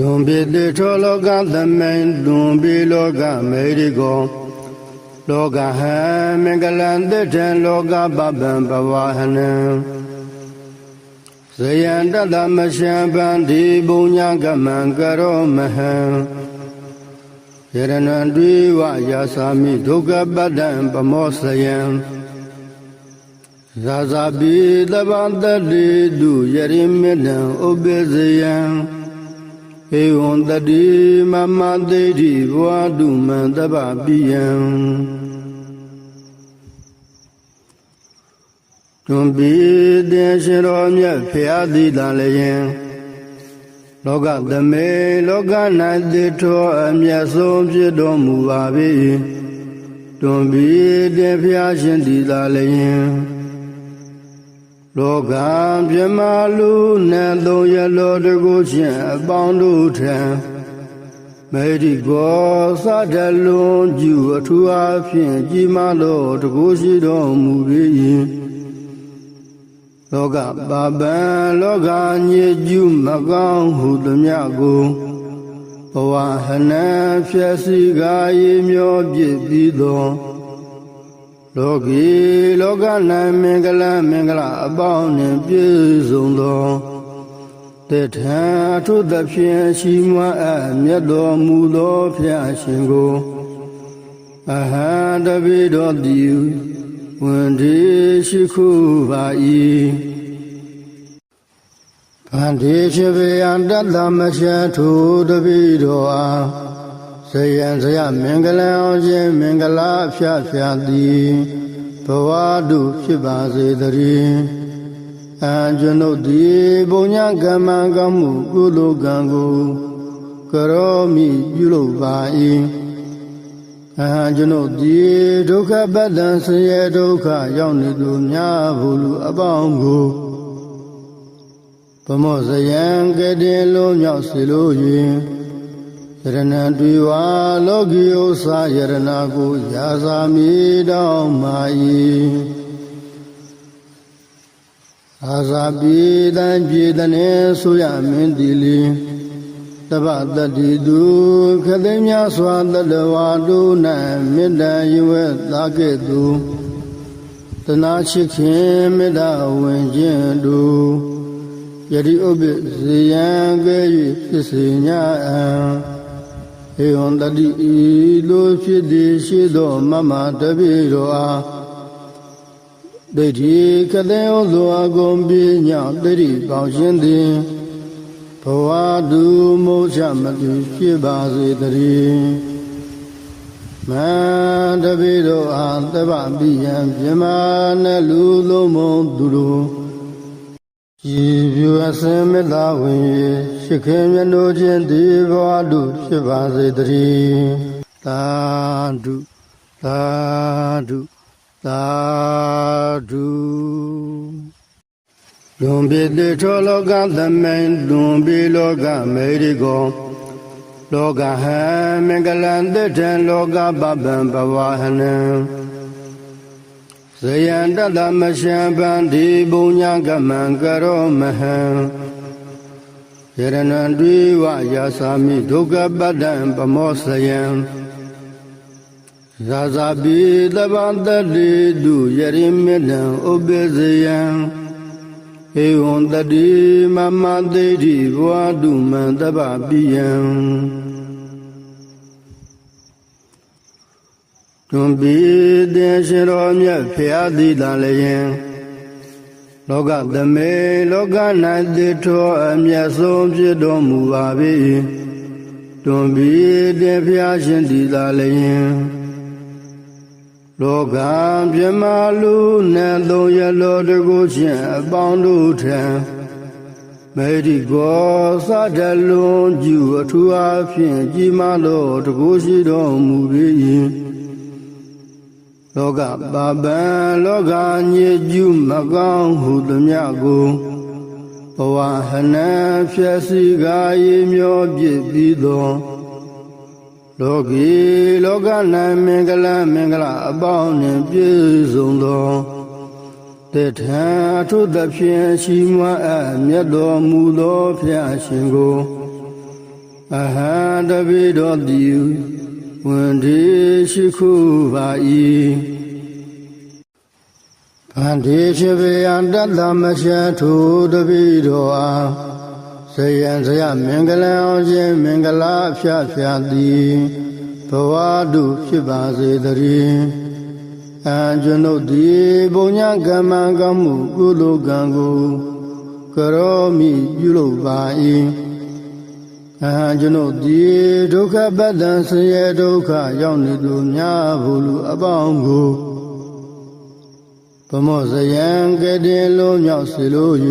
လွန်ပြီတေထောလောကသမိန်လွန်ပြီလောကမေရိကောလောကဟံမင်္ဂလံတထံလောကပပံဘဝဟနံဇယံတတမရှံပန္တိဘုံညာကမံကရောမဟံယရဏံတွေဝယာစာမိဒုက္ခပတ္တံပမောစယံဇာဇာပိတဗံတတိတုယရိမေတံဥပ္ပဇယံ ဧဝံတတိမမတေတိဘဝတုမံတပ္ပပိယံတွန်ပိတေရှင်တော်မြတ်ဖျားသည်တန်လည်းယင်လောကသမေလောက၌တိထောအမျက်ဆုံးဖြစ်တော်မူပါ၏တွန်ပိတေဖျားရှင်သည်တန်လည်းယင် လောကပြမလူနဲ့သုံးရလောတကုရှင်အပေါင်းတို့ထံမေဒီကောသတ္တလွန်ကျူအထူးအားဖြင့်ကြီးမားသောတကုရှိတော်မူ၏လောကပါပံလောကညစ်ကျူးမကောင်းဟုသမျှကိုဘဝဟနံဖြစ်စီကာယေမျောပြည့်ပြီးသော လောကီလောက၌မင်္ဂလမင်္ဂလအပေါင်းနှင့်ပြည့်စုံသောတေထံအထုသဖြင့်ရှိမွအပ်မြတ်တော်မူသောဖျားရှင်ကိုအဟံတပိတော်တိဝန်ဒီရှိခုပါ၏ဗန္ဒီဖြစ်ပေယံတတ္တမရှထုတပိတော်အား ဇယံဇယမင်္ဂလံအောင်ခြင်းမင်္ဂလာဖြာဖြာသည်ဘဝတုဖြစ်ပါစေတည်းအံကျွန်ုပ်သည်ဘုံညာကမ္မကောင်းမှုကုသိုလ်ကံကိုကရောမိပြုလုပ်ပါ၏အဟံကျွန်ုပ်သည်ဒုက္ခပတ္တံဆင်းရဲဒုက္ခရောက်နေသူများဘုလူအပေါင်းကိုဗမောဇယံကတိလုံးမြောက်စေလို၍ယ ရဏတွေဝါလောကီဥ္စာယရဏကိုရာဇာမိတော်မာ၏အာဇာပိတံပြေတနေဆိုရမင်းတိလီတပတတိတုခသိမ်းများစွာတတဝါတို့၌မေတ္တာယဝဲသာကဲ့သို့တနာရှိခင်မေတ္တာဝင်ခြင်းတို့ယတိဥပ္ပဇေယံကဲ့၍ဖြစ်စေညာအံ ဧဝံတတိဤလိုဖြစ်သည်ရှိသောမမတပိတော်အားဒိဋ္ဌိကတဲ့ဩဇောအကုန်ပြညဒိဋ္ဌိပေါင်းရှင်သည်ဘဝတုမောချမတုဖြစ်ပါစေတည်းမန္တပိတော်အားတပ္ပပိယံပြမနဲ့လူလုံးမုံသူတို့ကြည်ပြူအစင်မေတ္တာဝင်၍ ရှိခင်မြတ်တို့ချင်းဒီဘဝတုဖြစ်ပါစေတည်းသာဓုသာဓုသာဓုလွန်ပြီတေထောလောကသမိန်လွန်ပြီလောကမေရိကောလောကဟံမင်္ဂလံတထံလောကပပံဘဝဟနံဇယံတတမရှံပန္တိဘုံညာကမံကရောမဟံ ယရဏံတွေဝယာစာမိဒုက္ခပတ္တံပမောစယံဇာဇာပိတဗံတတိတုယရိမေတံဥပ္ပဇယံဧဝံတတိမမတေတိဘဝတုမံတပ္ပပိယံတွန်ပိတေရှင်တော်မြတ်ဖျားသည်တန်လည်းယင် လောကသမေလောက၌တိထောအမျက်ဆုံးဖြစ်တော်မူပါ၏တွန်ပိတေဖျားရှင်သည်တန်လည်းယင်လောကပြမလူနဲ့သုံးရလောတကုရှင်အပေါင်းတို့ထံမေဒီကောသတ္တလွန်ကျူအထူးအားဖြင့်ကြီးမားသောတကုရှိတော်မူ၏ လောကပါပံလောကညစ်ကျူးမကောင်းဟုသမျှကိုဘဝဟနံဖြစ်စီကာယေမျောပြည့်ပြီးသောလောကီလောက၌မင်္ဂလမင်္ဂလအပေါင်းနှင့်ပြည့်စုံသောတေထံအထုသဖြင့်ရှိမွအပ်မြတ်တော်မူသောဖျားရှင်ကိုအဟံတပိတော်တိ ဝန်ဒီရှိခုပါ၏ဗန္ဒီရှိပေယံတတ္တမရှထုတပိတော်အားဇယံဇယမင်္ဂလံအောင်ခြင်းမင်္ဂလာဖြာဖြာသည်ဘဝတုဖြစ်ပါစေတည်းအကျွန်ုပ်သည်ဘုံညာကမ္မံကမှုကုသိုလ်ကံကိုကရောမိပြုလုပ်ပါ၏ အကျွန်ုပ်သည်ဒုက္ခပတ္တံဆင်းရဲဒုက္ခရောက်နေသူများဘုလူအပေါင်းကိုဗမောဇယံကတိလုံးမြောက်စေလို၍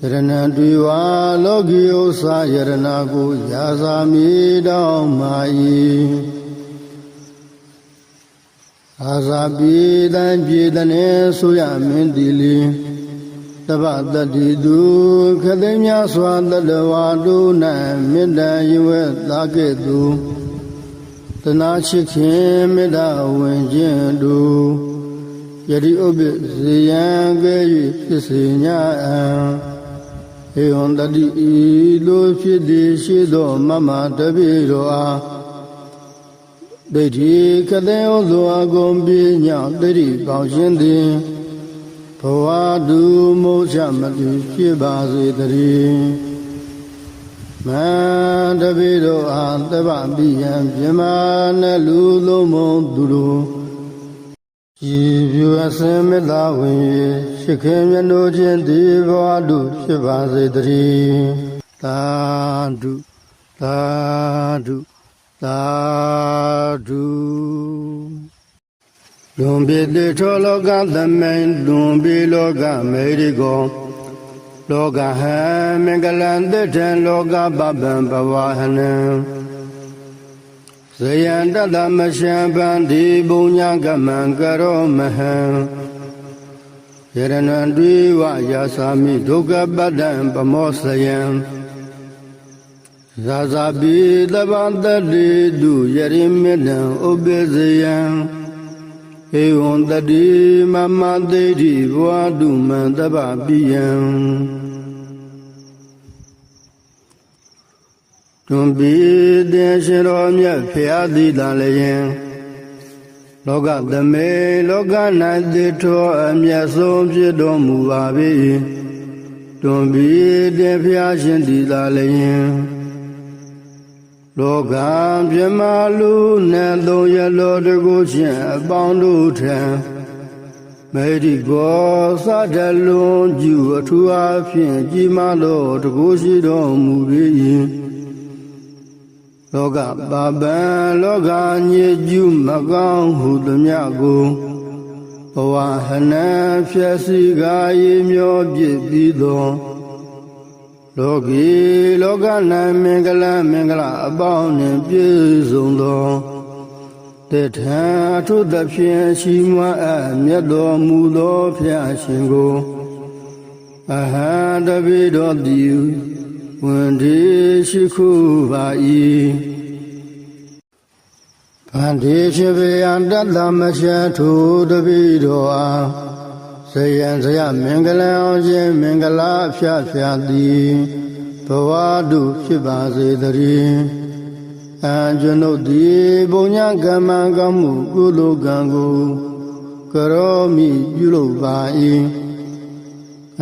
ယရဏံတွေ့ဝါလောကီဥစ္စာယရဏကိုယာစာမိတော်မာ၏အာဇာပိတံပြေတနေဆိုရမင်းတိလီ တပ္ပတတိတုခသိမ်းများစွာတတဝါတို့၌မေတ္တာယဝဲသာကဲ့သို့တနာချစ်ခင်မေတ္တာဝင်ခြင်းတို့ယတိဥပ္ပဇေယံကဲ့၍ဖြစ်စေညာအံဧဝံတတိဤလိုဖြစ်သည်ရှိသောမမတပိတော်အားဒိဋ္ဌိကတဲ့ဩဇောအကုန်ပြညဒိဋ္ဌိပေါင်းရှင်သည် ဘဝတုမောချမတိဖြစ်ပါစေတည်းမန္တပိတော်အားတပ္ပပိယံပြမနဲ့လူလုံးမုံသူတို့ကြည်ပြူအစင်မေတ္တာဝင်၍ရှိခင်မြတ်တို့ချင်းဒီဘဝတုဖြစ်ပါစေတည်းသာဓုသာဓုသာဓု လွန်ပြေတေထောလောကသမိန်လွန်ပြေလောကမေရိကောလောကဟံမင်္ဂလံတထံလောကပပံဘဝဟနံဇယံတတမရှံပန္တိဘုံညာကမံကရောမဟံယရဏံတွေဝယာစာမိဒုက္ခပတ္တံပမောစယံဇာဇာပိတဗံတတိတုယရိမေတံဥပ္ပဇယံ ဧဝံတတိမမတေတိဘဝတုမံတပ္ပပိယံတွန်ပိတေရှင်တော်မြတ်ဖျားသီတန်လည်းယင်လောကသမေလောက၌တိထောအမျက်ဆုံးဖြစ်တော်မူပါ၏တွန်ပိတေဖျားရှင်သီတန်လည်းယင် လောကပြမလူနဲ့သုံးရလောတကုရှင်အပေါင်းတို့ထံမေဒီကောသတ္တလုံးကျူအထူးအားဖြင့်ကြီးမားသောတကုရှိတော်မူ၏လောကပါပံလောကညစ်ကျူးမကောင်းဟုသမျှကိုဘဝဟနံဖြစ်စီကာယေမျောပြစ်ပြီးသော လောကီလောက၌မင်္ဂလမင်္ဂလအပေါင်းနှင့်ပြည့်စုံသောတေထံအထုသဖြင့်ရှိမွအပ်မြတ်တော်မူသောဖျားရှင်ကိုအဟံတပိတော်တိဝန်ဒီရှိခုပါ၏ဗန္ဒီရှိပေယံတတ္တမရှထုတပိတော်အား ဇယံဇယမင်္ဂလံအောင်ခြင်းမင်္ဂလာဖြာဖြာသည်ဘဝတုဖြစ်ပါစေတည်းအကျွန်ုပ်သည်ဘုံညာကမ္မံကမှုကုသိုလ်ကံကိုကရောမိပြုလုပ်ပါ၏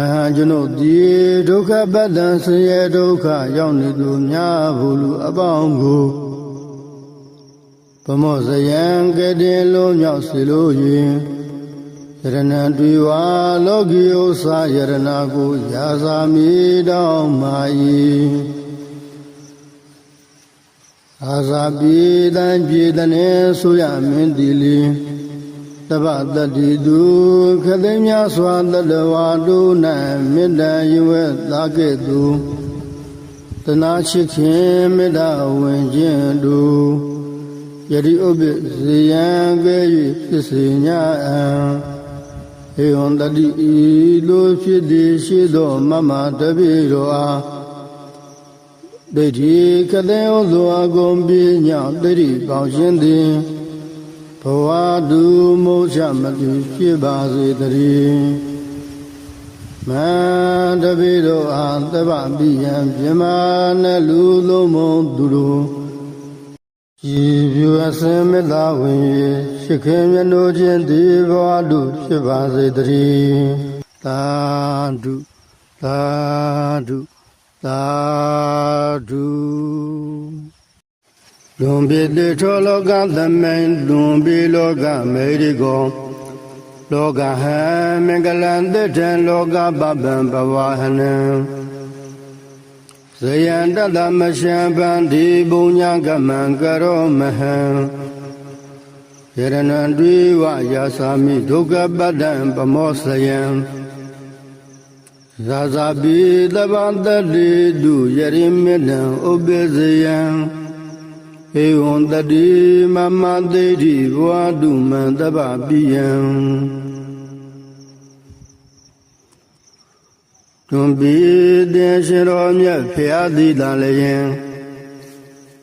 အကျွန်ုပ်သည်ဒုက္ခပတ္တံဆင်းရဲဒုက္ခရောက်နေသူများဘုလူအပေါင်းကိုဗမောဇယံကတိလုံးမြောက်စေလို၍ ယရဏံတွေ့ဝါလောကီဥစ္စာယရဏကိုယာစာမိတော်မာ၏အာဇာပိတံပြေတနေဆိုရမင်းတိလီတပ္ပတတိတုခသိမ်းများစွာတတဝါတို့၌မေတ္တာယဝဲသာကဲ့သို့တနာချစ်ခင်မေတ္တာဝင်ခြင်းတို့ယတိဥပ္ပဇေယံကဲ့၍ဖြစ်စေညာ အံဧဝံတတိဤလိုဖြစ်သည်ရှိသောမမတပိတော်အားဒိဋ္ဌိကတဲ့ဩဇောအကုန်ပြညဒိဋ္ဌိပေါင်းရှင်သည်ဘဝတုမောချမတိဖြစ်ပါစေတည်းမန္တပိတို့အားတပ္ပပိယံပြမနဲ့လူလုံးမုံသူတို့ကြည်ပြူအစင်မေတ္တာဝင်၍ ရှိခင်မြတ်တို့ချင်းဒီဘဝတို့ဖြစ်ပါစေတည်းသာဓုသာဓုသာဓုလွန်ပြေတေထောလောကသမိန်လွန်ပြေလောကမေရိကောလောကဟံမင်္ဂလံတထံလောကပပံဘဝဟနံဇယံတတမရှံပန္တိဘုံညာကမံကရောမဟံယ ရဏံတွေဝယာသာမိဒုက္ခပတ္တံပမောစယံသာဇာပိတဗံတတိတုယရိမေနံဥပ္ပဇယံဧဝံတတိမမသိတိဘဝတုမံတပ္ပပိယံတွန်ပိတေရှင်တော်မြတ်ဖျားသည်တလည်းယင်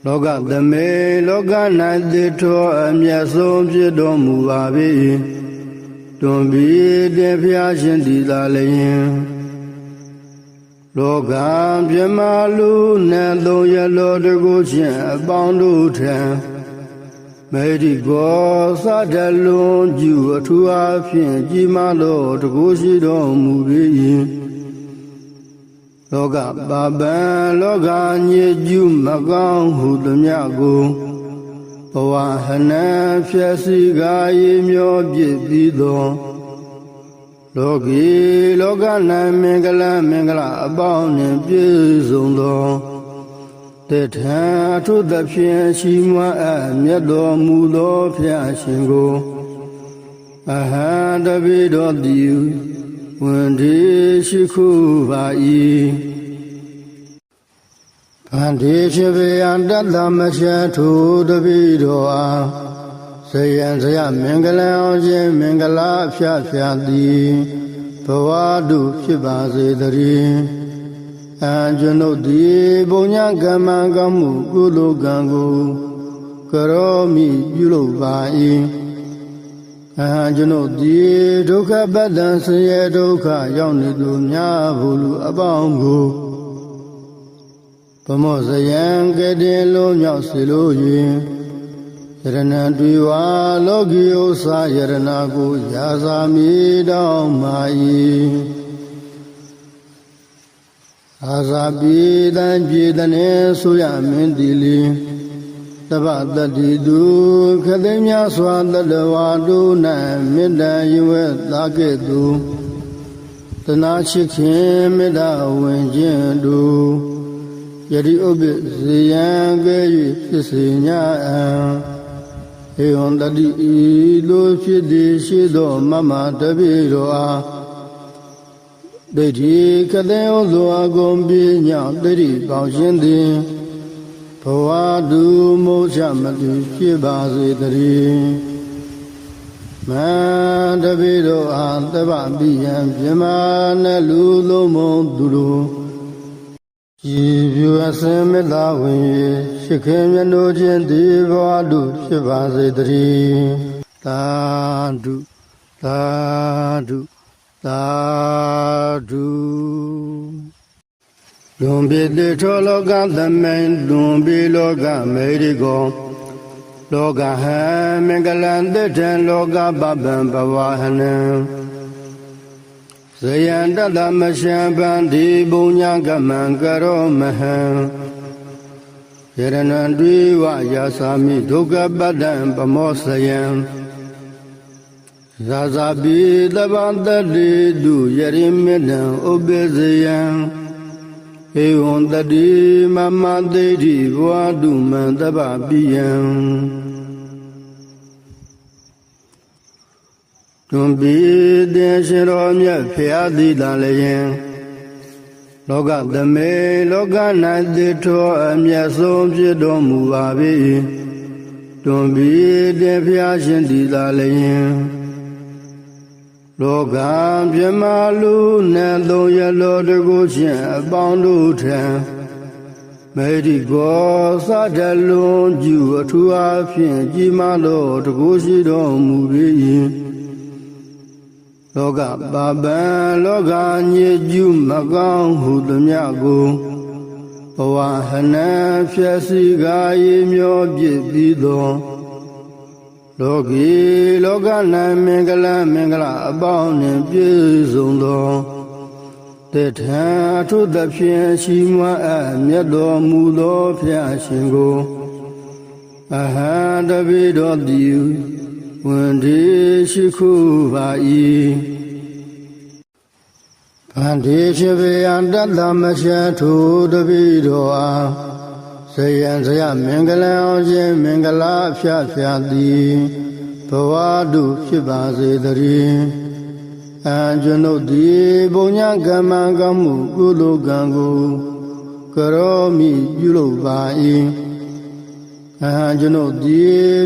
လောကသမေလောက၌တိထောအမျက်ဆုံးဖြစ်တော်မူပါ၏တွန်ပိတေဖျားရှင်သည်တလည်းယင်လောကပြမလူနဲ့သုံးရလောတကုချင်းအပေါင်းတို့ထံမေဒီကောသတ္တလွန်ကျူအထူးအားဖြင့်ကြီးမားသောတကုရှိတော်မူ၏ လောကပါပံလောကညစ်ကျူးမကောင်းဟုသမျှကိုဘဝဟနံဖြစ်စီကာယေမျောပြည့်ပြီးသောလောကီလောက၌မင်္ဂလမင်္ဂလအပေါင်းနှင့်ပြည့်စုံသောတထံအထုသဖြင့်ရှိမွအပ်မြတ်တော်မူသောဖျားရှင်ကိုအဟံတပိတော်သည် ဝန်ဒီရှိခုပါ၏ဗန္ဒီဖြစ်ပေယံတတ္တမချထုတပိတော်အားဇယံဇယမင်္ဂလံအောင်ခြင်းမင်္ဂလာဖြာဖြာသည်ဘဝတုဖြစ်ပါစေတည်းအံကျွန်ုပ်သည်ဘုံညာကမ္မကမှုကုသိုလ်ကံကိုကရောမိပြုလုပ်ပါ၏ အဟံကျွန်ုပ်သည်ဒုက္ခပတ္တံဆင်းရဲဒုက္ခရောက်နေသူများဘုလူအပေါင်းကိုဗမောဇယံကတိလုံးမြောက်စေလို၍ယရဏတွေဝါလောကီဥ္စာယရဏကိုရာဇာမိတော်မာ၏အာဇာပိတံပြေတနေဆိုရမင်းတိလီ တပ္ပတတိတုခသိမ်းများစွာတတဝါတို့၌မေတ္တာယဝဲသာကဲ့သို့တနာရှိခင်မေတ္တာဝင်ခြင်းတို့ယတိဥပ္ပဇေယံကဲ့၍ဖြစ်စေ냐အံဧဝံတတိဤလိုဖြစ်သည်ရှိသောမမတပိတော်အားဒိဋ္ဌိကတဲ့ဩဇောအကုန်ပြညောင်းဒိဋ္ဌိပေါင်းရှင်သည် ဘဝတုမိုးချမတူဖြစ်ပါစေတည်းမန္တပိတော်အားတပ္ပပိယံပြမနဲ့လူလုံးမုံသူတို့ကြည်ပြူအစင်မေတ္တာဝင်၍ရှိခင်မြတ်တို့ချင်းဒီဘဝတို့ဖြစ်ပါစေတည်းသာဓုသာဓုသာဓု လွန်ပြေတေထောလောကသမိန်လွန်ပြေလောကမေရိကောလောကဟံမင်္ဂလံတထံလောကပပံဘဝဟနံဇယံတတမရှံပန္တိဘုံညာကမံကရောမဟံယရဏံတွေဝယာသာမိဒုက္ခပတ္တံပမောစယံသာဇာပိတဗံတတိတုယရိမေနံဥပ္ပဇယံ ဧဝံတတိမမသိတိဘဝတုမံတပ္ပပိယံတွန်ပိတေရှင်တော်မြတ်ဖျားသည်တလည်းယင်လောကသမေလောက၌တိထောအမျက်ဆုံးဖြစ်တော်မူပါ၏တွန်ပိတေဖျားရှင်သည်တလည်းယင် လောကပြမလူနဲ့သုံးရလောတကုချင်းအပေါင်းတို့ထံမေဒီကောသတ္တလွန်ကျူအထူးအားဖြင့်ကြီးမားသောတကုရှိတော်မူ၏လလောကပါပံလောကညစ်ကျူးမကောင်းဟုသမျှကိုဘဝဟနံဖြည့်စည်းကာရေမျောပြည့်ပြီးသော လောကီလောကနံမင်္ဂလမင်္ဂလအပေါင်းနှင့်ပြည့်စုံသောတေထံအထုသဖြင့်ရှိမွားအပ်မြတ်တော်မူသောဖျားရှင်ကိုအဟံတပိတော်တိဝန်ဒီရှိခုပါ၏ဗန္ဒီရှိပေယံတတ္တမရှထုတပိတော်အား ဇယံဇယမင်္ဂလံအောင်ခြင်းမင်္ဂလာဖျားဖျားသည်ဘဝတုဖြစ်ပါစေတည်းအံကျွန်ုပ်သည်ဘုံညကမ္မံကောင်းမှုကုသိုလ်ကံကိုကရောမိပြုလုပ်ပါ၏အဟံကျွန်ုပ်ဒီ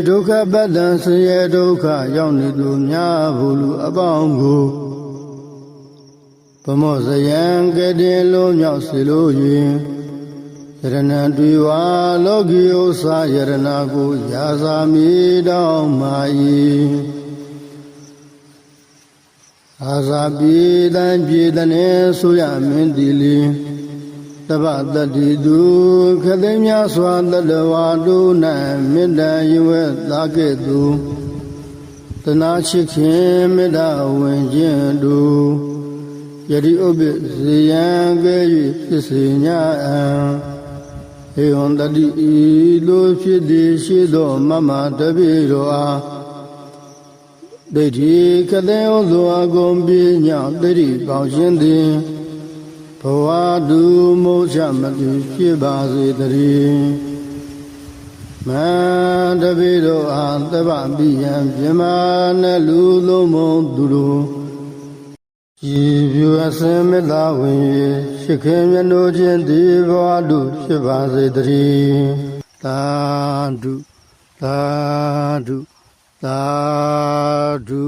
ဒုက္ခပတ္တံဆင်းရဲဒုက္ခရောက်နေသူများဘုလူအပေါင်းကိုဗမောဇယံကတိလုံးမြောက်စေလို၍ ယရဏံတွေ့ဝါလောကီဥစ္စာယရဏကိုယာစာမီတောင်းမာ၏အာဇာပြေတံပြေတနေဆိုရမင်းတီလီတပ္ပတတိတုခသိမ်းများစွာတတဝါတို့၌မေတ္တာယဝဲသာကဲ့သို့တနာချစ်ခင်မေတ္တာဝင်ခြင်းတို့ယတိဥပ္ပဇေယံကဲ့၍ဖြစ်စေညာအံ ဧဝံတတိဤလိုဖြစ်သည်ရှိသောမမတပိတော်အားဒိဋ္ဌိကတဲ့ဩဇောအကုန်ပြညဒိဋ္ဌိပေါင်းရှင်သည်ဘဝတုမောချမတိဖြစ်ပါစေတည်းမန္တပိတော်အားတပ္ပပိယံပြမနဲ့လူလုံးမုံသူတို့ ရည်ပြအစင်မေတ္တာဝင်၍ရှိခင်မြတ်တို့ချင်းဒီဘဝတုဖြစ်ပါစေတည်းသာဓုသာဓုသာဓု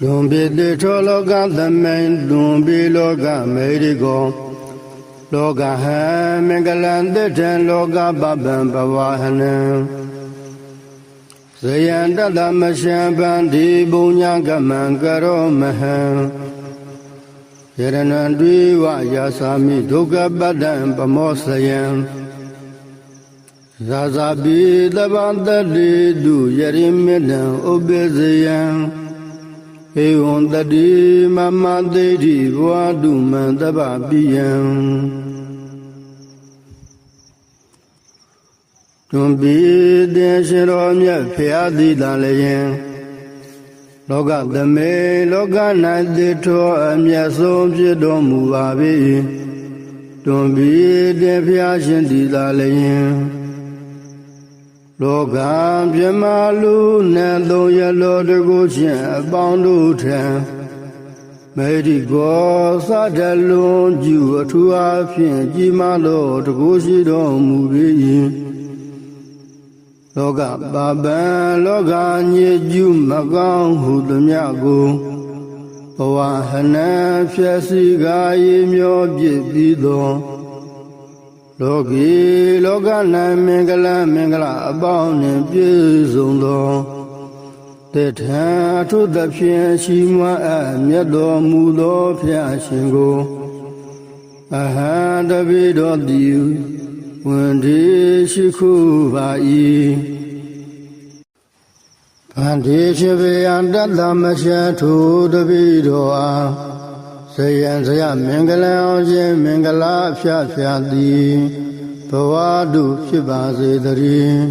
လွန်ပြီတေထောလောကသမိန်လွန်ပြီလောကမေရိကောလောကဟံမင်္ဂလံတထံလောကပပံဘဝဟနံ ဇယံတတမရှံပန္တိဘုံညာကမံကရောမဟံယရဏံတွေဝယာစာမိဒုက္ခပတ္တံပမောစယံသာဇာပိတပံတတိတုယရိမေတံဥပ္ပဇယံဧဝံတတိမမသေတိဘဝတုမံတပ္ပပိယံ တွန်ပိတေရှင်တော်မြတ်ဖျားသည်တလည်းယင်လောကသမေလောက၌တိထောအမျက်ဆုံးဖြစ်တော်မူပါ၏တွန်ပိတေဖျားရှင်သည်တလည်းယင်လောကမြမလူနဲ့သုံးရလောတကုချင်းအပေါင်းတို့ထံမေဒီကောသတ္တလုံးကျူအထူးအားဖြင့်ကြီးမားသောတကုရှိတော်မူ၏ လောကပါပံလောကညစ်ကျူးမကောင်းဟုသမျှကိုဘဝဟနံဖြည့်စည်းကာရေမျောပြည့်ပြီးသောလောကီလောကနံမင်္ဂလမင်္ဂလအပေါင်းနှင့်ပြည့်စုံသောတေထံအထုသဖြင့်ရှိမွားအပ်မြတ်တော်မူသောဖျားရှင်ကိုအဟံတပိတော်တိ ဝန်ဒီရှိခုပါ၏ဗန္ဒီရှိပေယံတတ္တမရှထုတပိတော်အားဇယံဇယမင်္ဂလံအောင်ခြင်းမင်္ဂလာဖြာဖြာသည်ဘဝတုဖြစ်ပါစေတည်း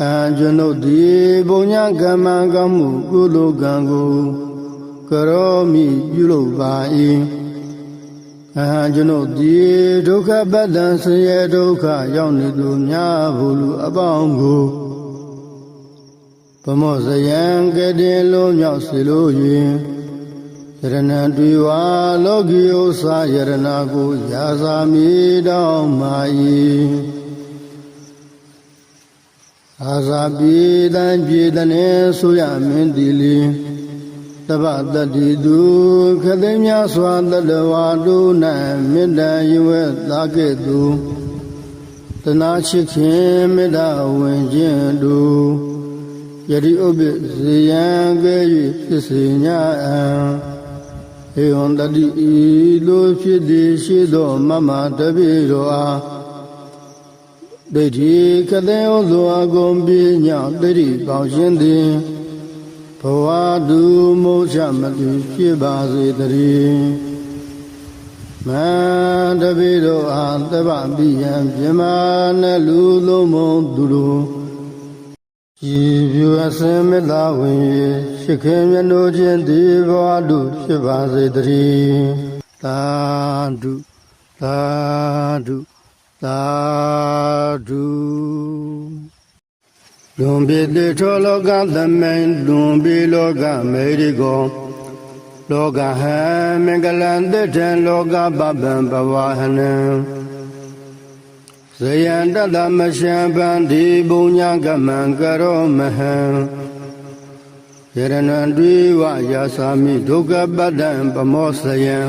အံကျွန်ုပ်သည်ဘုံညကမ္မံကောင်းမှုကုသိုလ်ကံကိုကရောမိပြုလုပ်ပါ၏ အဟံကျွန်ုပ်သည်ဒုက္ခပတ္တံဆင်းရဲဒုက္ခရောက်နေသူများဘုလူအပေါင်းကိုဗမောဇယံကတိလုံးမြောက်စေလို၍ယရဏံတွေ့ဝါလောကီဥစ္စာယရဏကိုယာစာမီတောင်းမာ၏အာဇာပြေတံပြေတနေဆိုရမင်းတီလီ တပ္ပတတိတုခသိမ်းများစွာတတဝါတို့၌မေတ္တာယဝဲသာကဲ့သို့တနာချစ်ခင်မေတ္တာဝင်ခြင်းတို့ယယတိဥပ္ပဇေယံကဲ၍ဖြစ်စေညာအံဧဝံတတိဤလိုဖြစ်သည်ရှိသောမမတပိတော်အားဒိဋ္ဌိကတဲ့ဩဇောအကုန်ပြညဒိဋ္ဌိပေါင်းရှင်သည် ဘဝတုမောချမတိဖြစ်ပါစေတည်းမန္တပိတော်အားတပ္ပပိယံပြမနဲ့လူလုံးမုံသူတို့ကြည်ပြူအစင်မေတ္တာဝင်၍ရှိခင်မြတ်တို့ချင်းဒီဘဝတုဖြစ်ပါစေတည်းသာဓုသာဓုသာဓု လွန်ပြေတေထောလောကသမိန်လွန်ပြေလောကမေရိကောလောကဟံမင်္ဂလံတထံလောကပပံဘဝဟနံဇယံတတမရှံပန္တိဘုံညာကမံကရောမဟံယရဏံတွေဝယာသာမိဒုက္ခပတ္တံပမောစယံ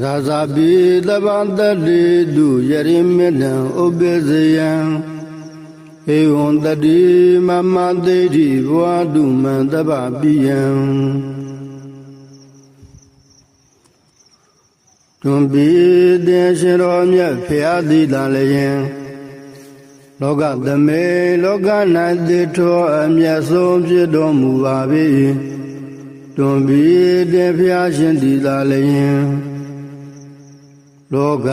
သာဇာပိတဗန္တတိတုယရိမေနံဥပ္ပဇယံ ဧဝံတတိမမတေတိဘဝတုမံတပ္ပပိယံတွန်ပိတေရှင်တော်မြတ်ဖျားသီတာလည်းယင်လောကသမေလောက၌တိထောအမျက်ဆုံးဖြစ်တော်မူပါ၏တွန်ပိတေဖျားရှင်သီတာလည်းယင် လောက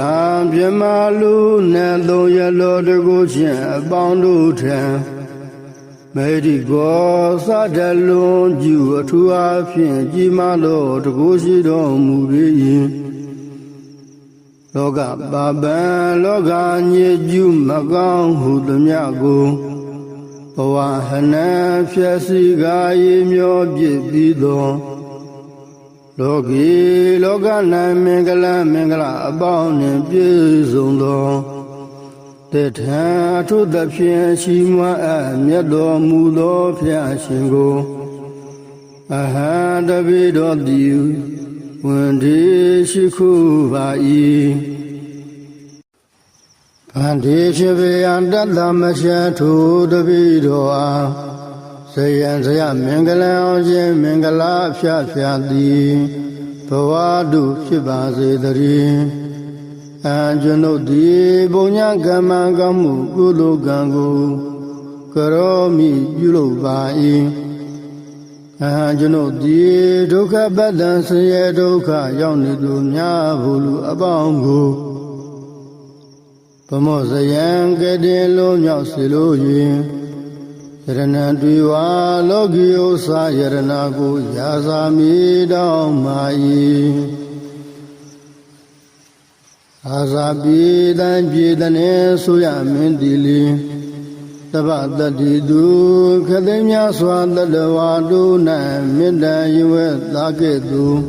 ပြမလူနဲ့သုံးရလောတကုချင်းအပေါင်းတို့ထံမေဒီကောသတ္တလွန်ကျူအထူးအားဖြင့်ကြီးမားသောတကုရှိတော်မူ၏လောကပါပံလောကညစ်ကျူးမကောင်းဟုသမျှကိုဘဝဟနံဖြည့်စီကာရေမျောပြည့်ပြီးသော လောကီလောက၌မင်္ဂလမင်္ဂလအပေါင်းနှင့်ပြည့်စုံသောတေထံအထုသဖြင့်ရှိမွအပ်မြတ်တော်မူသောဖျားရှင်ကိုအဟံတပိတော်တိဝန်ဒီရှိခုပါ၏ဗန္ဒီရှိပေယံတတ္တမရှထုတပိတော်အားဇ ယံဇယမင်္ဂလံအောင်ခြင်းမင်္ဂလာဖြာဖြာသည်ဘဝတုဖြစ်ပါစေတည်းအကျွန်ုပ်သည်ဘုံညာကမ္မကမှုကုသိုလ်ကံကိုကရောမိပြုလုပ်ပါ၏အကျွန်ုပ်သည်ဒုက္ခပတ္တံဆင်းရဲဒုက္ခရောက်နေသူများဘုလူအပေါင်းကိုဗမောဇယံကတိလုံးမြောက်စေလို၍ယ ရဏတွေဝါလောကီဥ္စာယရဏကိုရာဇာမိတော်မာ၏အာဇာပြေတံပြေတနေဆိုရမင်းတီလီတပ္ပတတိတုခသိမ်းများစွာတတဝါတို့၌မေတ္တာယဝဲသာကဲ့သို့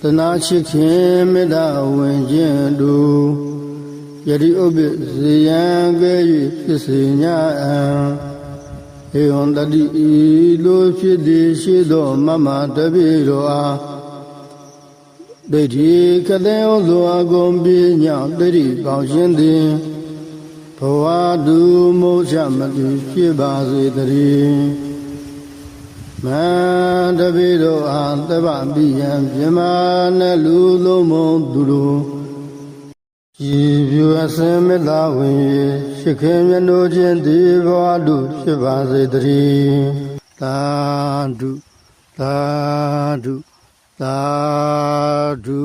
တနာရှိခင်မေတ္တာဝင်ခြင်းတို့ယတိဥပ္ပဇေယံကဲ့၍ဖြစ်စေညာအံ ဧဝံတတိဤလိုဖြစ်သည်ရှိသောမမတပိတော်အားဒိဋ္ဌိကတဲ့ဩဇောအကုန်ပြညဒိဋ္ဌိပေါင်းရှင်သည်ဘဝတုမောချမတိဖြစ်ပါစေတည်းမန္တပိတော်အားတပ္ပပိယံပြမနဲ့လူလုံးမုံသူတို့ ကြည်ပြူအစင်မေတ္တာဝင်၍ရှိခင်မြတ်တို့ချင်းဒီဘဝတုဖြစ်ပါစေတည်းသာဓုသာဓုသာဓု